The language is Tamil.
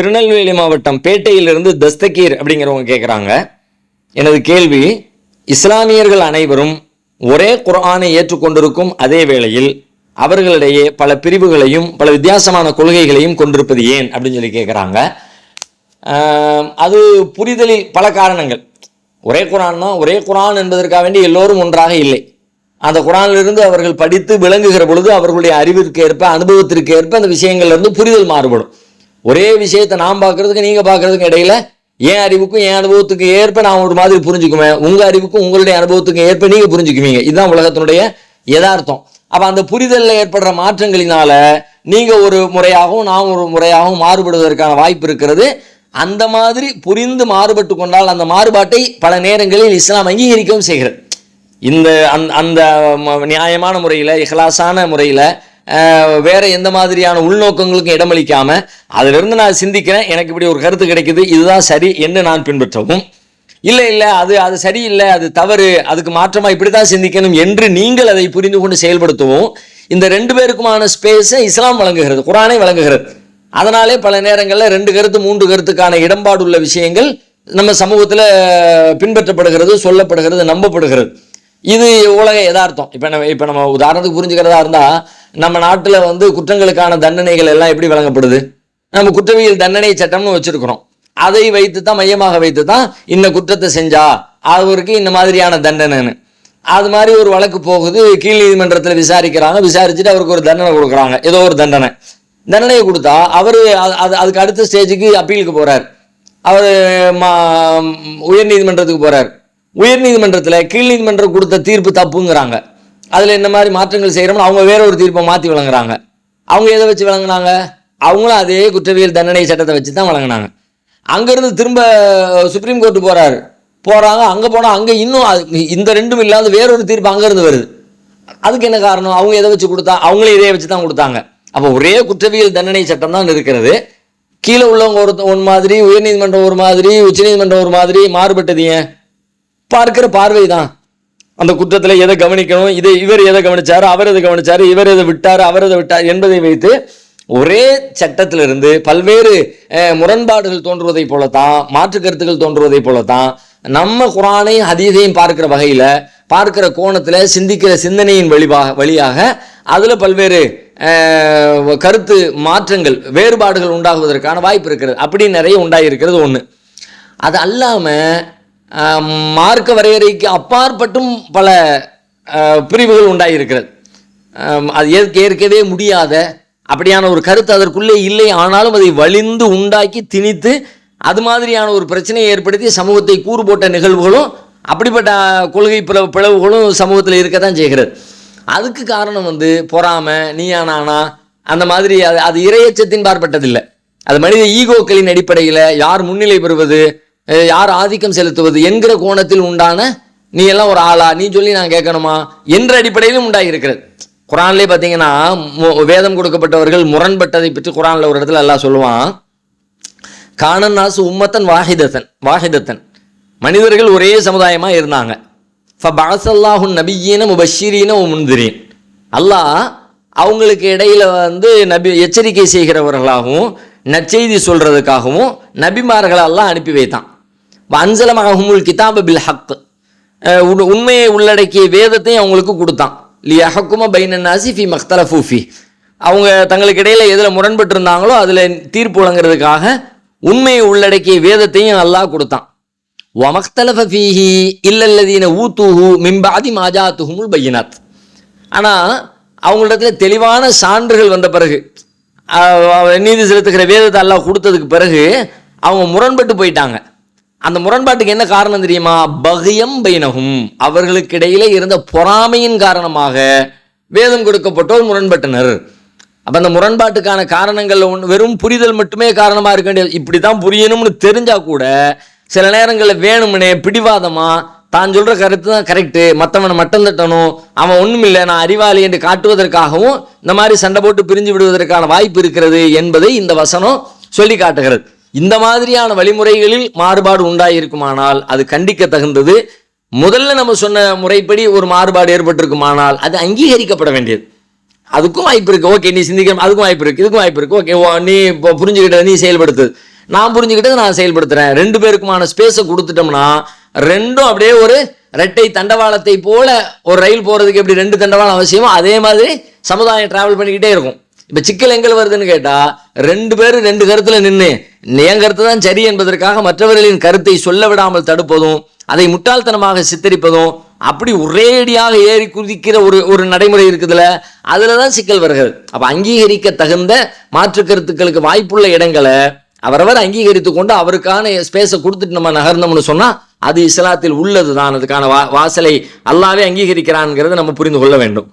திருநெல்வேலி மாவட்டம் பேட்டையிலிருந்து தஸ்தகீர் அப்படிங்கிறவங்க கேட்குறாங்க எனது கேள்வி இஸ்லாமியர்கள் அனைவரும் ஒரே குரானை ஏற்றுக்கொண்டிருக்கும் அதே வேளையில் அவர்களிடையே பல பிரிவுகளையும் பல வித்தியாசமான கொள்கைகளையும் கொண்டிருப்பது ஏன் அப்படின்னு சொல்லி கேட்குறாங்க அது புரிதலில் பல காரணங்கள். ஒரே குரான் தான் ஒரே குரான் என்பதற்காக வேண்டி எல்லோரும் ஒன்றாக இல்லை. அந்த குரானிலிருந்து அவர்கள் படித்து விளங்குகிற பொழுது அவர்களுடைய அறிவிற்கு ஏற்ப அனுபவத்திற்கு ஏற்ப அந்த விஷயங்கள்லேருந்து புரிதல் மாறுபடும். ஒரே விஷயத்தை நான் பார்க்கறதுக்கு நீங்க பார்க்கறதுக்கு இடையில என் அறிவுக்கும் என் அனுபவத்துக்கு ஏற்ப நான் ஒரு மாதிரி புரிஞ்சுக்குவேன். உங்க அறிவுக்கும் உங்களுடைய அனுபவத்துக்கு ஏற்ப நீங்க புரிஞ்சுக்குவீங்க. இதுதான் உலகத்தினுடைய யதார்த்தம். அப்ப அந்த புரிதலில் ஏற்படுற மாற்றங்களினால நீங்க ஒரு முறையாகவும் நான் ஒரு முறையாகவும் மாறுபடுவதற்கான வாய்ப்பு இருக்கிறது. அந்த மாதிரி புரிந்து மாறுபட்டு கொண்டால் அந்த மாறுபாட்டை பல நேரங்களில் இஸ்லாம் அங்கீகரிக்கவும் செய்கிறது. இந்த அந் அந்த ம- நியாயமான முறையில் இஹ்லாஸான முறையில் வேற எந்த மாதிரியான உள்நோக்கங்களுக்கும் இடமளிக்காம அதிலிருந்து நான் சிந்திக்கிறேன். எனக்கு இப்படி ஒரு கருத்து கிடைக்குது. இதுதான் சரி என்று நான் பின்பற்றவும். இல்லை இல்லை அது அது சரியில்லை அது தவறு அதுக்கு மாற்றமாக இப்படி தான் சிந்திக்கணும் என்று நீங்கள் அதை புரிந்து கொண்டு செயல்படுத்தவும் இந்த ரெண்டு பேருக்குமான ஸ்பேஸை இஸ்லாம் வழங்குகிறது குரானை வழங்குகிறது. அதனாலே பல நேரங்களில் ரெண்டு கருத்து மூன்று கருத்துக்கான இடம்பாடு உள்ள விஷயங்கள் நம்ம சமூகத்தில் பின்பற்றப்படுகிறது சொல்லப்படுகிறது நம்பப்படுகிறது. இது உலக யதார்த்தம். இப்போ நம்ம இப்போ நம்ம உதாரணத்துக்கு புரிஞ்சுக்கிறதா இருந்தால் நம்ம நாட்டில் வந்து குற்றங்களுக்கான தண்டனைகள் எல்லாம் எப்படி வழங்கப்படுது? நம்ம குற்றவியல் தண்டனை சட்டம்னு வச்சிருக்கிறோம். அதை வைத்து தான் மையமாக வைத்து தான் இந்த குற்றத்தை செஞ்சா அவருக்கு இந்த மாதிரியான தண்டனைன்னு. அது மாதிரி ஒரு வழக்கு போகுது கீழ் நீதிமன்றத்தில் விசாரிக்கிறாங்க விசாரிச்சுட்டு அவருக்கு ஒரு தண்டனை கொடுக்குறாங்க. ஏதோ ஒரு தண்டனை. தண்டனையை கொடுத்தா அவர் அது அதுக்கு அடுத்த ஸ்டேஜுக்கு அப்பீலுக்கு போகிறார் அவர் உயர் நீதிமன்றத்துக்கு போறார். உயர் நீதிமன்றத்தில் கீழ் நீதிமன்றம் கொடுத்த தீர்ப்பு தப்புங்கிறாங்க. அதில் இந்த மாதிரி மாற்றங்கள் செய்கிறோம்னு அவங்க வேற ஒரு தீர்ப்பை மாற்றி வழங்குறாங்க அவங்க எதை வச்சு வழங்குனாங்க அவங்களும் அதே குற்றவியல் தண்டனை சட்டத்தை வச்சு தான் வழங்குனாங்க அங்கேருந்து திரும்ப சுப்ரீம் கோர்ட்டு போகிறாரு போகிறாங்க அங்கே போனால் அங்கே இன்னும் இந்த ரெண்டும் இல்லாத வேறொரு தீர்ப்பு அங்கேருந்து வருது. அதுக்கு என்ன காரணம்? அவங்க எதை வச்சு கொடுத்தா அவங்களே இதே வச்சு தான் கொடுத்தாங்க. அப்போ ஒரே குற்றவியல் தண்டனை சட்டம் தான் இருக்கிறது. கீழே உள்ளவங்க ஒரு ஒரு மாதிரி உயர்நீதிமன்றம் ஒரு மாதிரி உச்சநீதிமன்றம் ஒரு மாதிரி மாறுபட்டது ஏன்? பார்க்கிற பார்வை தான். அந்த குற்றத்தில் எதை கவனிக்கணும்? இதை இவர் எதை கவனிச்சாரு? அவர் எதை கவனிச்சாரு? இவர் எதை விட்டார்? அவர் எதை விட்டார்? என்பதை வைத்து ஒரே சட்டத்திலிருந்து பல்வேறு முரண்பாடுகள் தோன்றுவதைப் போலத்தான் மாற்று கருத்துக்கள் தோன்றுவதைப் போலத்தான் நம்ம குரானையும் அதீதையும் பார்க்கிற வகையில் பார்க்கிற கோணத்தில் சிந்திக்கிற சிந்தனையின் வழிவாக வழியாக அதில் பல்வேறு கருத்து மாற்றங்கள் வேறுபாடுகள் உண்டாகுவதற்கான வாய்ப்பு இருக்கிறது. அப்படி நிறைய உண்டாகிருக்கிறது ஒன்று அது அல்லாமல் மார்க்க வரையறைக்கு அப்பாற்பட்டும் பல பிரிவுகள் உண்டாகியிருக்கிறது அது ஏற்க ஏற்கவே முடியாத அப்படியான ஒரு கருத்து அதற்குள்ளே இல்லை ஆனாலும் அதை வலிந்து உண்டாக்கி திணித்து அது மாதிரியான ஒரு பிரச்சனையை ஏற்படுத்தி சமூகத்தை கூறு போட்ட நிகழ்வுகளும் அப்படிப்பட்ட கொள்கை பிளவு பிளவுகளும் சமூகத்தில் இருக்க தான் செய்கிறது. அதுக்கு காரணம் வந்து பொறாமை நீயா நானா அந்த மாதிரி அது அது இரையச்சத்தின் பார்ப்பட்டதில்லை. அது மனித ஈகோக்களின் அடிப்படையில் யார் முன்னிலை பெறுவது யார் ஆதிக்கம் செலுத்துவது? என்கிற கோணத்தில் உண்டான நீ எல்லாம் ஒரு ஆளா? நீ சொல்லி நான் கேட்கணுமா? என்ற அடிப்படையிலும் உண்டாகி இருக்கிறது குரான்லேயே பார்த்தீங்கன்னா வேதம் கொடுக்கப்பட்டவர்கள் முரண்பட்டதை பற்றி குரானில் ஒரு இடத்துல எல்லாம் சொல்லுவான். காணன் நாசு உம்மத்தன் வாஹிதத்தன் வாஹிதத்தன். மனிதர்கள் ஒரே சமுதாயமாக இருந்தாங்க. ஃபபாசல்லாஹு நபியீன முபஷீரீன முன்திரீன் அல்லாஹ் அவங்களுக்கு இடையில வந்து நபி எச்சரிக்கை செய்கிறவர்களாகவும் நற்செய்தி சொல்றதுக்காகவும் நபிமார்களெல்லாம் அனுப்பி வைத்தான். அஞ்சலமாகுமுல் கிதாப பில் ஹக் உண்- உண்மையை உள்ளடக்கிய வேதத்தையும் அவங்களுக்கு கொடுத்தான். லி அஹக்கும பைனன் ஃபி ஃபி மக்தலஃபூஃபி அவங்க தங்களுக்கு இடையில எதில் முரண்பட்டு இருந்தாங்களோ அதில் தீர்ப்பு வழங்குறதுக்காக உண்மையை உள்ளடக்கிய வேதத்தையும் அல்லாஹ் கொடுத்தான். வமக்தலஃப ஃபீஹி இல்லல்லதீன ஊத்துஹு மிம்பாதி மாஜாத்துஹுமுல் பையனாத் ஆனால் அவங்களிடத்துல தெளிவான சான்றுகள் வந்த பிறகு நீதி செலுத்துகிற வேதத்தை எல்லாம் கொடுத்ததுக்கு பிறகு அவங்க முரண்பட்டு போயிட்டாங்க. அந்த முரண்பாட்டுக்கு என்ன காரணம் தெரியுமா? பகியம் பைனகும். அவர்களுக்கு இடையிலே இருந்த பொறாமையின் காரணமாக வேதம் கொடுக்கப்பட்டோர் முரண்பட்டனர். அப்போ அந்த முரண்பாட்டுக்கான காரணங்கள் ஒன்று வெறும் புரிதல் மட்டுமே காரணமாக இருக்க வேண்டியது. இப்படி தான் புரியணும்னு தெரிஞ்சால் கூட சில நேரங்களில் வேணும்னே பிடிவாதமாக தான் சொல்கிற கருத்து தான் கரெக்டு மற்றவனை மட்டம் தட்டணும். அவன் ஒன்றுமில்லை நான் அறிவாளி என்று காட்டுவதற்காகவும் இந்த மாதிரி சண்டை போட்டு பிரிஞ்சு விடுவதற்கான வாய்ப்பு இருக்கிறது என்பதை இந்த வசனம் சொல்லி காட்டுகிறது இந்த மாதிரியான வழிமுறைகளில் மாறுபாடு உண்டாயிருக்குமானால் அது கண்டிக்க தகுந்தது முதல்ல நம்ம சொன்ன முறைப்படி ஒரு மாறுபாடு ஏற்பட்டிருக்குமானால் அது அங்கீகரிக்கப்பட வேண்டியது. அதுக்கும் வாய்ப்பு இருக்கு. ஓகே நீ சிந்திக்க அதுக்கும் வாய்ப்பு இருக்கு இதுக்கும் வாய்ப்பு இருக்கு. ஓகே நீ இப்போ புரிஞ்சுக்கிட்டது நீ செயல்படுத்து. நான் புரிஞ்சுக்கிட்டது நான் செயல்படுத்துறேன். ரெண்டு பேருக்குமான ஸ்பேஸை கொடுத்துட்டோம்னா ரெண்டும் அப்படியே ஒரு ரெட்டை தண்டவாளத்தை போல ஒரு ரயில் போறதுக்கு எப்படி ரெண்டு தண்டவாளம் அவசியமோ அதே மாதிரி சமுதாயம் டிராவல் பண்ணிக்கிட்டே இருக்கும். இப்போ சிக்கல் எங்கே வருதுன்னு கேட்டால் ரெண்டு பேரும் ரெண்டு கருத்தில் நின்று என் கருத்து தான் சரி என்பதற்காக மற்றவர்களின் கருத்தை சொல்ல விடாமல் தடுப்பதும் அதை முட்டாள்தனமாக சித்தரிப்பதும் அப்படி ஒரேடியாக ஏறி குதிக்கிற ஒரு ஒரு நடைமுறை இருக்குதுல்ல அதில் தான் சிக்கல் வருகிறது. அப்போ அங்கீகரிக்க தகுந்த மாற்று கருத்துக்களுக்கு வாய்ப்புள்ள இடங்களை அவரவர் அங்கீகரித்து கொண்டு அவருக்கான ஸ்பேஸை கொடுத்துட்டு நம்ம நகர்ந்தோம்னு சொன்னால் அது இஸ்லாத்தில் உள்ளது தான் அதுக்கான வா வாசலை அல்லாவே அங்கீகரிக்கிறான்ங்கிறத நம்ம புரிந்து கொள்ள வேண்டும்.